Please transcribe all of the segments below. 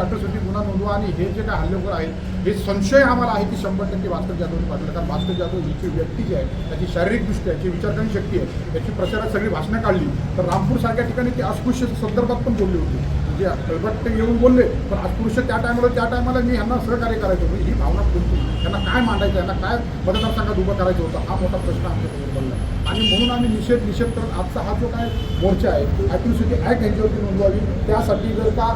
Atrocity गुन्हा नोंदवा आणि हे जे काय हल्लेखोर आहेत हे संशय आम्हाला आहे की शंभर टक्के भास्कर जाधवने पाठवलं कारण भास्कर जाधव ही जी व्यक्ती जी आहे त्याची शारीरिकदृष्ट्या याची विचारकारणी शक्ती आहे याची प्रचारात सगळी भाषणं काढली. तर रामपूरसारख्या ठिकाणी ती अस्पृश्य संदर्भात पण बोलली होती. म्हणजे कळबट ते येऊन बोलले पण अस्पृश्य त्या टायमाला त्या टायमाला मी यांना सहकार्य करायचो. म्हणजे ही भावना कोणती त्यांना काय मांडायचं यांना काय मतदारसंघात उभं करायचं होतं हा मोठा प्रश्न आमच्यासमोर बनला आणि म्हणून आम्ही निषेध निषेध करत आजचा हा जो काय मोर्चा आहे ॲट्रॉसिटी ॲक्ट यांच्यावरती नोंदवावी. त्यासाठी जर का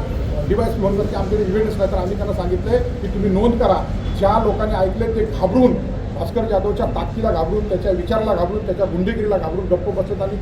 डिवाइस म्हणून जर आमच्याकडे इव्हेंट असला तर आम्ही त्यांना सांगितलंय की तुम्ही नोंद करा. ज्या लोकांनी ऐकले ते घाबरून भास्कर जाधवच्या ताकदीला घाबरून त्याच्या विचाराला घाबरून त्याच्या गुंडेगिरीला घाबरून गप्प बसत आणि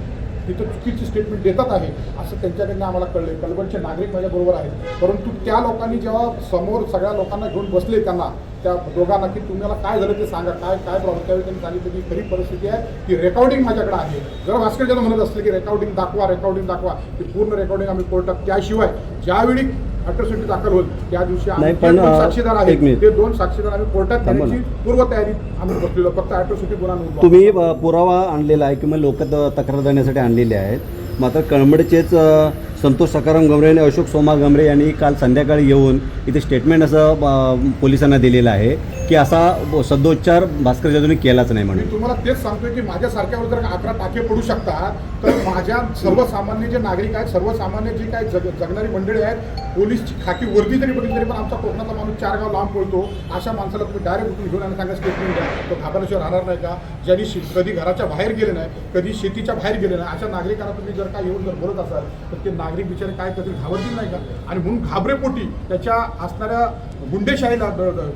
तिथं चुकीची स्टेटमेंट देतात आहे असं त्यांच्याकडनं आम्हाला कळले कलबनचे नागरिक माझ्याबरोबर आहेत. परंतु त्या लोकांनी जेव्हा समोर सगळ्या लोकांना घेऊन बसले त्यांना त्या दोघांना की तुम्हाला काय झालं ते सांगा काय काय प्रॉब्लेम त्यावेळी त्यांनी सांगितलं की खरी परिस्थिती आहे की रेकॉर्डिंग माझ्याकडे आहे. जर भास्कर जाधव म्हणत असले की रेकॉर्डिंग दाखवा रेकॉर्डिंग दाखवा ती पूर्ण रेकॉर्डिंग आम्ही कोर्टात त्याशिवाय ज्यावेळी अट्रॉसिटी दाखल होईल. त्या दिवशी आम्ही पण, साक्षीदार आहेत. ते दोन साक्षीदार आम्ही कोर्टात. देण्याची पूर्वतयारी आम्ही बसलेलो. फक्त अट्रॉसिटी गुन्हा तुम्ही पुरावा आणलेला आहे किंवा लोक तक्रार देण्यासाठी आणलेले आहेत. मात्र कळंबडचेच अ, संतोष सकाराम गमरे आणि अशोक सोमा गमरे यांनी काल संध्याकाळी येऊन इथे स्टेटमेंट असं पोलिसांना दिलेलं आहे. की असा सदोच्चार भास्कर जाधवने केलाच नाही मी म्हणून तुम्हाला तेच सांगतोय की माझ्यासारख्यावर जर अकरा टाके पडू शकतात तर माझ्या सर्वसामान्य जे नागरिक आहेत सर्वसामान्य जी काही जग जगणारी मंडळी आहेत पोलीसची खाकी वर्दी जरी बघितली तरी पण आमचा कोकणाचा माणूस चार गाव लांब पडतो अशा माणसाला तुम्ही डायरेक्ट उठून घेऊन आणि सांगा स्टेटमेंट द्या. तो घाबरल्याशिवाय राहणार नाही का? ज्यांनी शे- कधी घराच्या बाहेर गेले नाही कधी शेतीच्या बाहेर गेले नाही अशा नागरिकांना तुम्ही जर काय येऊन जर बोलत असाल तर ते नागरिक बिचारे काय कधी घाबरतील नाही का? आणि म्हणून घाबरेपोटी त्याच्या असणाऱ्या गुंडेशाहीला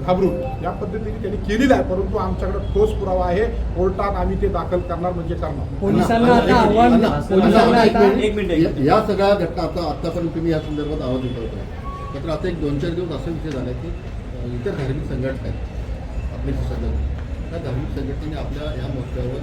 घाबरून या पद्धतीने त्यांनी केलेलं आहे परंतु आमच्याकडे ठोस पुरावा आहे. कोर्टात आम्ही ते दाखल करणार म्हणजे करणार पोलिसांना आता आव्हान अण्णा, पोलिसांना अण्णा, आता एक मिनिट. या- सगळ्या घटना आता आतापर्यंत तुम्ही या संदर्भात आवाज उठवताय. मात्र आता एक दोन चार दिवस असा विषय झाला की इतर धार्मिक संघटना आहेत. आपले जे संघटना त्या धार्मिक संघटनेने आपल्या या मोर्चावर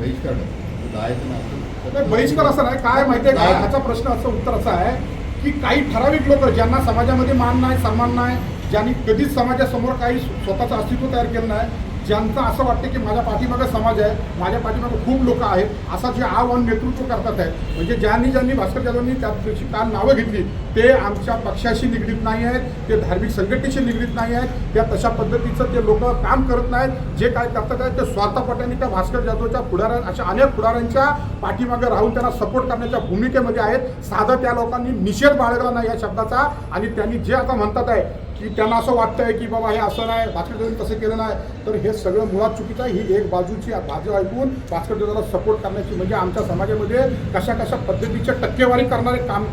बहिष्कार टाकला. नाही बहिष्कार असं नाही. काय माहितीये का? काय? ह्याचा प्रश्न असं उत्तर असं आहे की काही ठराविक लोक ज्यांना समाजामध्ये मान नाही सन्मान नाही ज्यांनी कधीच समाजासमोर काही स्वतःचं अस्तित्व तयार केलं नाही ज्यांचं असं वाटतं की माझ्या पाठीमागं समाज आहे माझ्या पाठीमागं खूप लोक आहेत असा जे आव्हान नेतृत्व करतात आहे म्हणजे ज्यांनी ज्यांनी भास्कर जाधवनी त्या दिवशी काल नावं घेतली ते आमच्या पक्षाशी निगडीत नाही आहेत ते धार्मिक संघटनेशी निगडीत नाही आहेत त्या तशा पद्धतीचं ते लोक काम करत नाहीत जे काय करतात आहेत ते स्वार्थपटाने त्या भास्कर जाधवच्या पुढाऱ्या अशा अनेक पुढाऱ्यांच्या पाठीमागे राहून त्यांना सपोर्ट करण्याच्या भूमिकेमध्ये आहेत. साधं त्या लोकांनी निषेध बाळगला नाही या शब्दाचा आणि त्यांनी जे आता म्हणतात आहे की त्यांना असं वाटतंय की बाबा हे असं नाही भास्कर जाधवनी तसं केलं नाही. तर हे सगळं मुळात चुकीचं आहे. ही एक बाजूची बाजू ऐकून भास्कर जाधवला सपोर्ट करण्याची म्हणजे आमच्या समाजामध्ये कशा कशा पद्धतीच्या टक्केवारी करणारे काम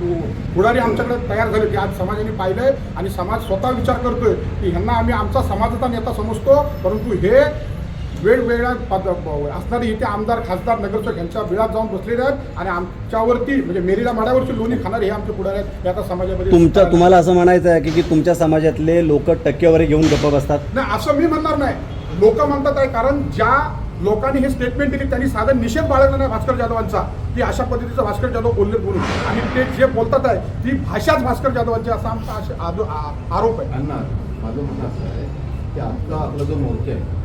पुढारी आमच्याकडे तयार झाले की आज समाजाने पाहिलंय आणि समाज स्वतः विचार करतोय की ह्यांना आम्ही आमचा समाजाचा नेता समजतो परंतु हे वेगवेगळ्या पद असणारे इथे आमदार खासदार नगरसेवक यांच्या बिळात जाऊन बसलेले आहेत आणि आमच्यावरती म्हणजे मेरीला माड्यावरची लोणी खाणारे हे आमचे पुढारी आहेत. हे आता समाजामध्ये तुमच्या तुम्हाला असं म्हणायचं आहे की की तुमच्या समाजातले लोक टक्केवारी घेऊन गप्प बसतात? नाही असं मी म्हणणार नाही. लोक म्हणतात आहे कारण ज्या लोकांनी हे स्टेटमेंट दिली त्यांनी साधं निषेध बाळगला नाही भास्कर जाधवांचा. की अशा पद्धतीचं भास्कर जाधव बोलले बोलून आणि ते जे बोलतात आहे ती भाषाच भास्कर जाधवांची असा आमचा असे आदो- आ- आरोप आहे. माझं म्हणणं असं आहे की आजचा आपला जो मोर्चा आहे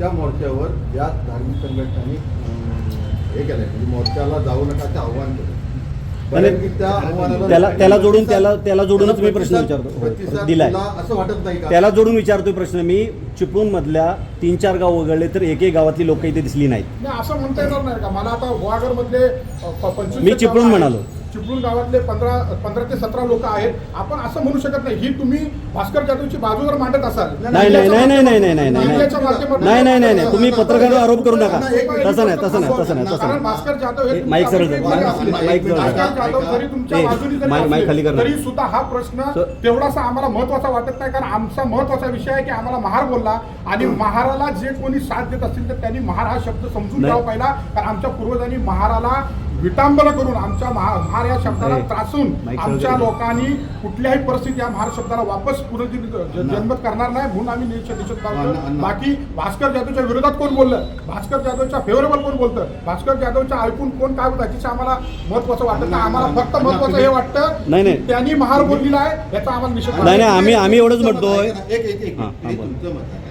त्या मोर्चावर ज्या धार्मिक संघटनांनी हे केलंय म्हणजे मोर्चाला जाऊ नका ते आव्हान केलं त्याला त्याला जोडून त्याला त्याला जोडूनच मी प्रश्न विचारतो. प्रतिसाद दिलाय. तुला असं वाटत नाही का? त्याला जोडून विचारतोय प्रश्न. मी चिपळूण मधल्या तीन चार गाव वगळले तर एकही गावातली लोक इथे दिसली नाहीत. नाही असं म्हणता येणार नाही का? मला आता मधले मी चिपळूण म्हणालो. चिपळूण गावातले पंधरा पंधरा ते सतरा लोक आहेत. आपण असं म्हणू शकत नाही. ही तुम्ही भास्कर जाधवची बाजू जर मांडत असाल नाही नाही नाही नाही नाही नाही नाही नाही नाही नाही नाही नाही तुम्ही पत्रकारावर आरोप करू नका. तसं नाही तसं नाही तसं नाही तसं नाही. भास्कर जाधव हे माईक सरळ माईक- माईक खाली कर. तरी सुद्धा हा प्रश्न तेवढासा आम्हाला महत्त्वाचा वाटत नाही कारण आमचा महत्त्वाचा विषय आहे की आम्हाला महार बोलला आणि महाराला जे कोणी साथ देत असतील तर त्यांनी महार हा शब्द समजून. घ्यावा पहिला. कारण आमच्या पूर्वजांनी महाराला विटांबना करून आमच्या महा महार या शब्दाला त्रासून आमच्या. लोकांनी कुठल्याही परिस्थितीत या महार शब्दाला वापस जन्मत करणार नाही म्हणून आम्ही निश्चित निश्चित. बाकी भास्कर जाधवच्या विरोधात कोण बोललं भास्कर जाधवच्या फेवरेबल कोण बोलतं भास्कर जाधवच्या ऐकून कोण काय बोलतं याच्याशी आम्हाला महत्वाचं वाटत नाही आम्हाला फक्त महत्वाचं हे वाटतं नाही, नाही. की त्यांनी महार बोललेला आहे याचा आम्हाला निषेध नाही, नाही, आम्ही- आम्ही एवढंच म्हणतोय. आहे का? एक एक एक बोला. तुमचं मत आहे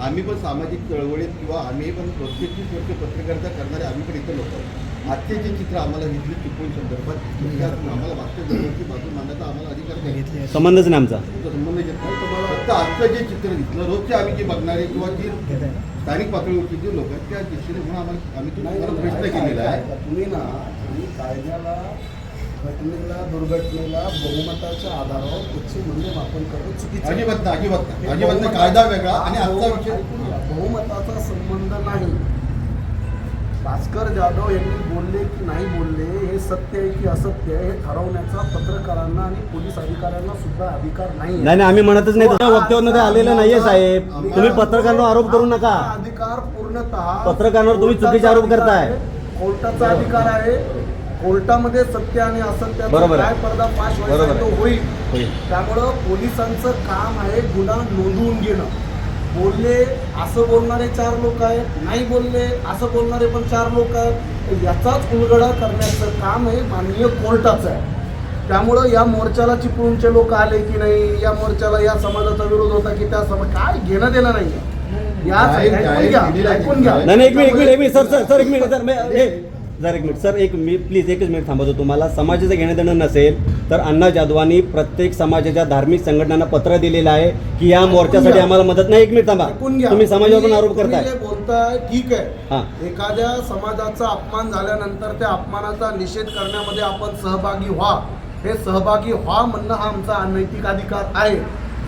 आम्ही पण सामाजिक चळवळीत किंवा आम्ही पण प्रत्येक वर्ष पत्रकारिता करणारे आम्ही पण इथे लोक आहोत. आजचे जे चित्र आम्हाला घेतले चिपळूण संदर्भात आम्हाला वास्तव जमिनीची बाजू मांडण्याचा आम्हाला अधिकार नाही. संबंधच नाही आमचा. संबंध घेत नाही. तुम्हाला फक्त आजचं जे चित्र दिसलं रोजचे आम्ही जे बघणारे किंवा जी स्थानिक पातळीवरची जी लोक आहेत त्या दृष्टीने म्हणून आम्हाला आम्ही तुम्हाला प्रश्न केलेला आहे. तुम्ही ना तुम्ही कायद्याला घटनेला दुर्घटनेला बहुमताच्या आधारावर त्याचे मूल्यमापन करणं चुकीचं. अजिबात नाही अजिबात नाही. अजिबात कायदा वेगळा आणि आजचा विषय ऐकून घ्या. बहुमताचा संबंध नाही. भास्कर जाधव यांनी बोलले की नाही बोलले हे सत्य आहे की असत्य आहे हे ठरवण्याचा पत्रकारांना आणि पोलीस अधिकाऱ्यांना सुद्धा अधिकार नाही. नाही नाही आम्ही म्हणतच नाही तसं वक्तव्यावर ते आलेलं नाहीये साहेब तुम्ही पत्रकारांवर आरोप करू नका अधिकार पूर्णतः पत्रकारांवर तुम्ही चुकीचे आरोप करताय. कोर्टाचा अधिकार आहे कोर्टामध्ये सत्य आणि आहे. काय पर्दाफाश व्हायचा आहे. तो होईल. त्यामुळं पोलिसांचं काम आहे गुन्हा नोंदवून घेणं बोलले असं बोलणारे चार लोक आहेत नाही बोलले असं बोलणारे पण चार लोक आहेत. याचाच उलगडा करण्याचं काम हे माननीय कोर्टाचं आहे. त्यामुळं या मोर्चाला चिपळूणचे लोक आले की नाही या मोर्चाला या समाजाचा विरोध होता की त्या समाज काय घेणं देणं नाही या ऐकून घ्या ऐकून घ्या. नाही एक मिनिट एक मिनिट एक मिनिट सर सर एक मिनिट सर मी- जर एक मिनिट. सर एक मी प्लीज एकच मिनिट थांबवतो तुम्हाला. समाजाचं घेणं देणं नसेल तर अण्णा जाधवांनी प्रत्येक समाजाच्या धार्मिक संघटनांना पत्र दिलेलं आहे की या मोर्चासाठी आम्हाला मदत नाही. एक मिनिट थांबा. तुम्ही समाजावरून आरोप करताय. बोलताय ठीक हा. आहे एखाद्या समाजाचा अपमान झाल्यानंतर त्या अपमानाचा निषेध करण्यामध्ये आपण सहभागी व्हा. हे सहभागी व्हा म्हणणं हा आमचा अनैतिक अधिकार आहे.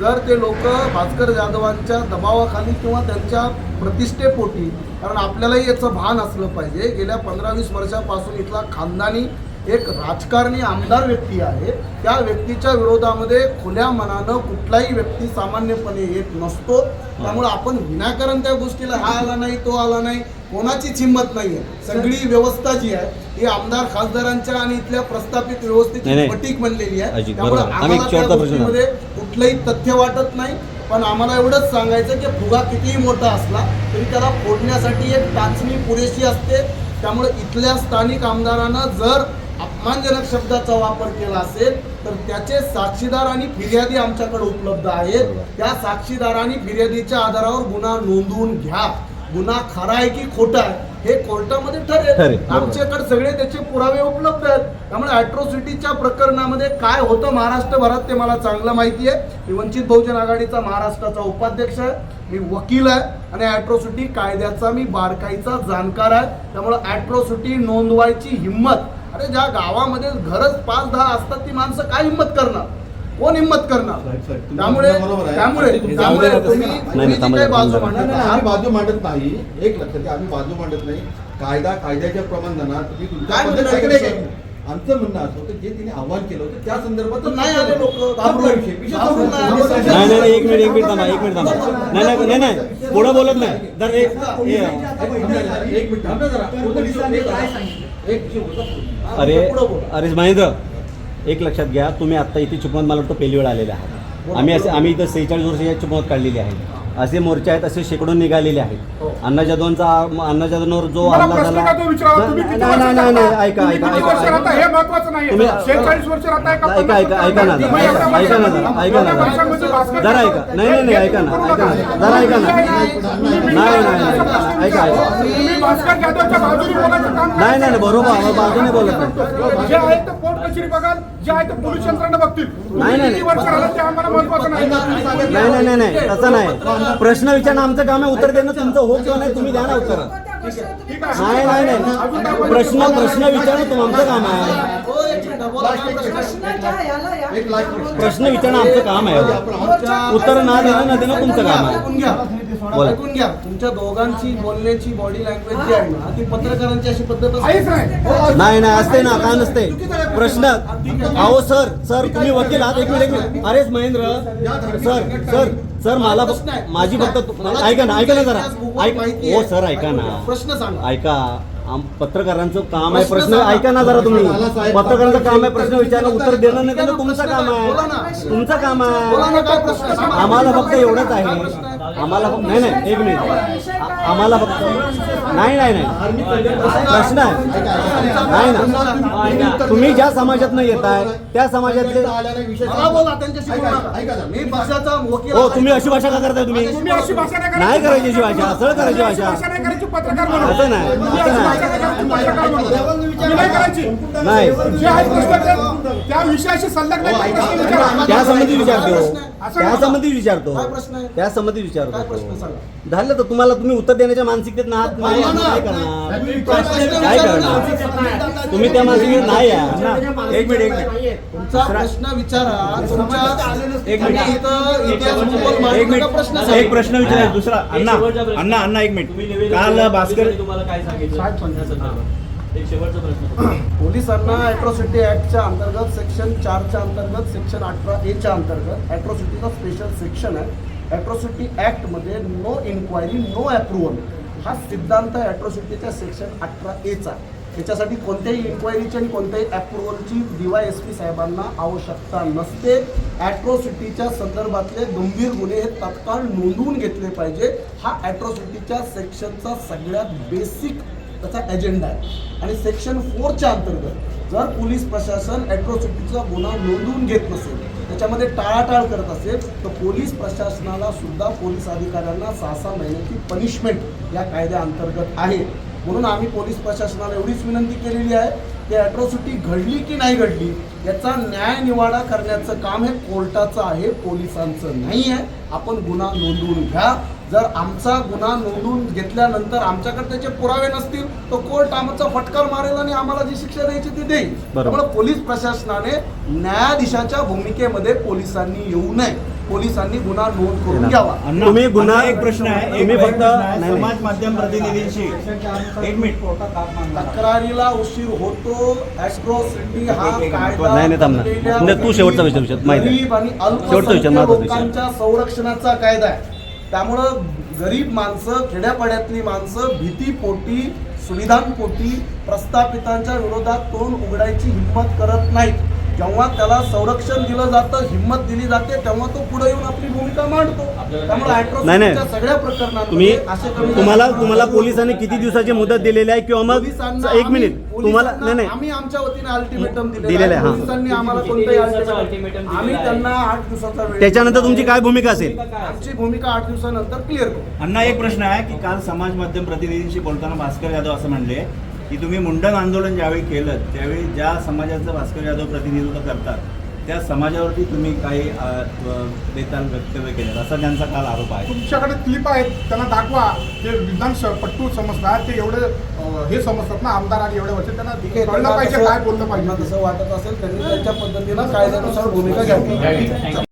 जर ते लोक भास्कर जाधवांच्या दबावाखाली किंवा त्यांच्या प्रतिष्ठेपोटी कारण आपल्यालाही याचं भान असलं पाहिजे. गेल्या पंधरा वीस वर्षापासून इथला खानदानी एक राजकारणी आमदार व्यक्ती आहे. त्या व्यक्तीच्या विरोधामध्ये खुल्या मनानं कुठलाही व्यक्ती सामान्यपणे येत नसतो. त्यामुळे आपण विनाकारण त्या गोष्टीला हा आला नाही तो आला नाही कोणाचीच हिंमत नाही आहे. सगळी व्यवस्था जी आहे ही आमदार खासदारांच्या आणि इथल्या प्रस्थापित व्यवस्थेची. फटीक बनलेली आहे. त्यामुळे आम्हाला त्या गोष्टीमध्ये कुठलंही तथ्य वाटत नाही. पण आम्हाला एवढंच सांगायचं की फुगा कितीही मोठा असला तरी त्याला फोडण्यासाठी एक टाचणी पुरेशी असते. त्यामुळे इथल्या स्थानिक आमदारांना जर अपमानजनक शब्दाचा वापर केला असेल तर त्याचे साक्षीदार आणि फिर्यादी आमच्याकडे उपलब्ध आहेत. त्या साक्षीदार आणि फिर्यादीच्या आधारावर गुन्हा नोंदवून घ्या. गुन्हा खरा आहे की खोटा आहे? हे कोर्टामध्ये ठरेल. आमच्याकडे सगळे त्याचे पुरावे उपलब्ध आहेत. त्यामुळे अॅट्रॉसिटीच्या प्रकरणामध्ये काय होतं महाराष्ट्रभरात ते मला चांगलं माहिती आहे. मी वंचित बहुजन आघाडीचा महाराष्ट्राचा उपाध्यक्ष आहे. मी वकील आहे. आणि अॅट्रॉसिटी कायद्याचा मी बारकाईचा जाणकार आहे. त्यामुळे अॅट्रॉसिटी नोंदवायची हिंमत. अरे ज्या गावामध्ये घरच पाच दहा असतात ती माणसं काय हिंमत करणार? कोण हिंमत करणार? त्यामुळे. त्यामुळे त्यामुळे तुम्ही बाजू. मांडत आम्ही बाजू मांडत नाही. एक लक्षात आम्ही बाजू मांडत नाही. कायदा कायद्याच्या प्रमाणात तुम्ही? का? आमचं म्हणणं असं होतं जे तिने आव्हान केलं होतं त्या संदर्भात नाही आले लोकं, एक मिनिट एक मिनिट थांबा एक मिनिट थांबा. नाही नाही नाही नाही. पुढं बोलत नाही. जर एक एक मिनिट थांब ना जरा. एक-. अरे पुढं बोला. अरे महेंद्र. एक लक्षात घ्या तुम्ही आता इथे चिपळूण मला वाटतं पहिली वेळ आलेले आहात. आम्ही असे आम्ही इथं सेहेचाळीस वर्ष या चिपळूणात काढलेली आहे. असे मोर्चे आहेत असे शेकडो निघालेले आहेत हो. अण्णा जाधवांचा अण्णा जाधववर जो तुम्हाला हल्ला प्रश्न झाला काय तो विचारावा? तुम्ही नाही किती नाही वर्ष नाही नाही, राहता? ऐका तुम्ही ऐका किती वर्ष ऐका राहता हे महत्वाचं नाही तुम्ही- शेहेचाळीस वर्ष राहताय का ऐका, ऐका, वर्ष ऐका ना, राहताय? ऐका- ऐका ना, वर्षामध्ये- ऐका ना. एवढ्या वर्षामध्ये भास्कर जरा ऐका. नाही, नाही, नाही, ऐका ना, ऐका. ना. जरा ऐका ना. नाही, नाही, ऐका, ऐका. विचारा. तुम्ही भास्कर जाधवच्या बाजूने बोलायचं काम नाही नाही नाही, बरोबर आम्ही बाजूने बोलत नाही जे आहे ते कोर्ट कचेरी बघाल जे आहे ते पोलीस यंत्रणा बघतील नाही, नाही. किती वर्ष राहिलं ते आम्हाला महत्वाचं नाही नाही नाही नाही नाही तसं नाही प्रश्न विचारणं आमचं काम आहे. उत्तर देणं तुमचं हो किंवा नाही तुम्ही द्या ना उत्तर. नाही नाही नाही. प्रश्न प्रश्न विचारणं आमचं काम आहे. प्रश्न विचारणं आमचं काम आहे. उत्तर ना देणं न देणं तुमचं काम आहे. बोला. ऐकून घ्या. तुमच्या दोघांची बोलण्याची बॉडी लँग्वेज जी आहे ना ती पत्रकारांची अशी पद्धत नाही. हो, नाही नाही असते ना का नसते? प्रश्न. अहो सर सर तुम्ही वकील आहात? एक मिनिट एक मिनिट. अरेच महेंद्र सर सर सर मला प्रश्न आहे. माझी फक्त ऐका ना ऐका ना जरा. हो. सर ऐका ना. प्रश्न सांगा. ऐका आम- पत्रकारांचं काम आहे प्रश्न. ऐका ना जरा तुम्ही. पत्रकारांचं काम आहे प्रश्न विचारणं उत्तर देणं नाही तुमचं काम बोला आहे. ना. तुमचं काम बोला आहे ना काय प्रश्न सांगा. आम्हाला फक्त एवढंच आहे? आम्हाला फक्त नाही नाही एक मिनिट. आम्हाला फक्त नाही नाही नाही. प्रश्न आहे. नाही ना तुम्ही ज्या समाजातनं येताय त्या समाजातले हो आहे. तुम्ही अशी भाषा का करताय तुम्ही? तुम्ही अशी भाषा नाही करायची. अशी भाषा सरळ करायची भाषा. असं नाही, असं नाही. आहे त्या विषयाशी संलग्न आहे, ते प्रश्न विचारा. त्या संबंधी विचारतो. असं त्या. संबंधी विचारतो. संबंधी काय प्रश्न विचारतो सांगा? झालं तर तुम्हाला तुम्ही उत्तर देण्याच्या मानसिकतेत नाही ना. काय करणार? काय. तुम्ही त्या मानसिकतेत नाही या एक मिनिट एक मिनिट. तुमचा प्रश्न विचारा. तुमच्या एक मिनिट. तुम्ही इथं इतिहास भूगोल मांडू एक नका, प्रश्न मिनिट सांगा. एक प्रश्न विचारा. दुसरा अण्णा. अण्णा अण्णा एक मिनिट. काल भास्कर पोलिसांनी तुम्हाला काय सांगितलं साहेब, त्या संदर्भात. एक शेवटचा प्रश्न पोलिसांना अॅट्रॉसिटी ऍक्टच्या अंतर्गत सेक्शन चारच्या अंतर्गत सेक्शन अठरा एच्या अंतर्गत अॅट्रॉसिटीचा स्पेशल सेक्शन आहे. ॲट्रॉसिटी ॲक्टमध्ये नो इन्क्वायरी नो अप्रुव्हल हा सिद्धांत ॲट्रॉसिटीच्या सेक्शन अठरा एचा त्याच्यासाठी कोणत्याही इन्क्वायरीची आणि कोणत्याही अप्रुव्हलची डीवाय एस पी साहेबांना आवश्यकता नसते. ॲट्रॉसिटीच्या संदर्भातले गंभीर गुन्हे हे तत्काळ नोंदवून घेतले पाहिजे. हा ॲट्रॉसिटीच्या सेक्शनचा सगळ्यात बेसिक त्याचा एजेंडा आहे. आणि सेक्शन फोरच्या अंतर्गत जर पोलीस प्रशासन ॲट्रॉसिटीचा गुन्हा नोंदवून घेत नसेल त्याच्यामध्ये टाळाटाळ करत असेल तर पोलीस प्रशासनाला सुद्धा पोलीस अधिकाऱ्यांना सहा सहा महिन्याची पनिशमेंट या कायद्याअंतर्गत आहे. म्हणून आम्ही पोलीस प्रशासनाला एवढीच विनंती केलेली आहे की ॲट्रॉसिटी घडली की नाही घडली याचा न्याय निवाडा करण्याचं काम हे कोर्टाचं आहे पोलिसांचं नाही आहे आपण गुन्हा नोंदवून घ्या. जर आमचा गुन्हा नोंदवून घेतल्यानंतर आमच्याकडे त्याचे पुरावे नसतील तर कोर्ट आमचा फटकार मारेल आणि आम्हाला जी शिक्षा द्यायची ती देईल. त्यामुळे पोलीस प्रशासनाने न्यायाधीशाच्या भूमिकेमध्ये पोलिसांनी येऊ नये. पोलिसांनी गुन्हा नोंद करून घ्यावा. तुम्ही गुन्हा- एक प्रश्न आहे. तुम्ही फक्त-. समाज माध्यम प्रतिनिधींशी. एक मिनिट. तक्रारीला उशीर होतो. ॲस्ट्रॉसिटी हा कायदा तू शेवटचा विषय विचार, माहिती आहे. गरीब आणि शेवटचा विषय. लोकांच्या संरक्षणाचा कायदा आहे. त्यामुळं गरीब माणसं खेड्यापाड्यातली माणसं भीतीपोटी सुविधांपोटी प्रस्थापितांच्या विरोधात तोंड उघडायची हिंमत करत नाहीत. जेव्हा त्याला संरक्षण दिलं जातं हिंमत दिली जाते तेव्हा तो पुढे येऊन आपली भूमिका मांडतो. त्यामुळे नाही, सगळ्या प्रकरणांमध्ये तुम्ही असे कमी तुम्हाला तुम्हाला पोलिसांनी किती दिवसाची मुदत दिलेली आहे किंवा मग पोलिसांना एक मिनिट तुम्हाला पोलिसांना नाही नाही. आम्ही आमच्या वतीने अल्टिमेटम दिलेलं दिलेलं आहे, आहे हां. पोलिसांनी आम्हाला किती कोणताही दिवसाचं ultimatum- ultimatum दिलेलं आम्ही आहे? त्यांना आठ दिवसाचा वेळ त्याच्यानंतर तुमची. काय भूमिका असेल? आमची भूमिका आठ दिवसानंतर क्लिअर करू. अण्णा एक प्रश्न आहे की काल समाज माध्यम प्रतिनिधींशी बोलताना भास्कर यादव असं म्हणले की तुम्ही मुंडन आंदोलन ज्यावेळी केलं त्यावेळी ज्या समाजाचं भास्कर यादव प्रतिनिधित्व करतात त्या समाजावरती तुम्ही काही बेताल वक्तव्य केलं. असा त्यांचा काल आरोप आहे. तुमच्याकडे क्लिप आहेत त्यांना दाखवा. ते विधान स- पट्टू समजतात ते एवढे हे समजतात ना आमदार आणि एवढे वर्ष त्यांना कळलं पाहिजे काय बोललं पाहिजे तसं वाटत असेल त्यांनी त्यांच्या पद्धतीनं कायद्यानुसार भूमिका घ्यावी.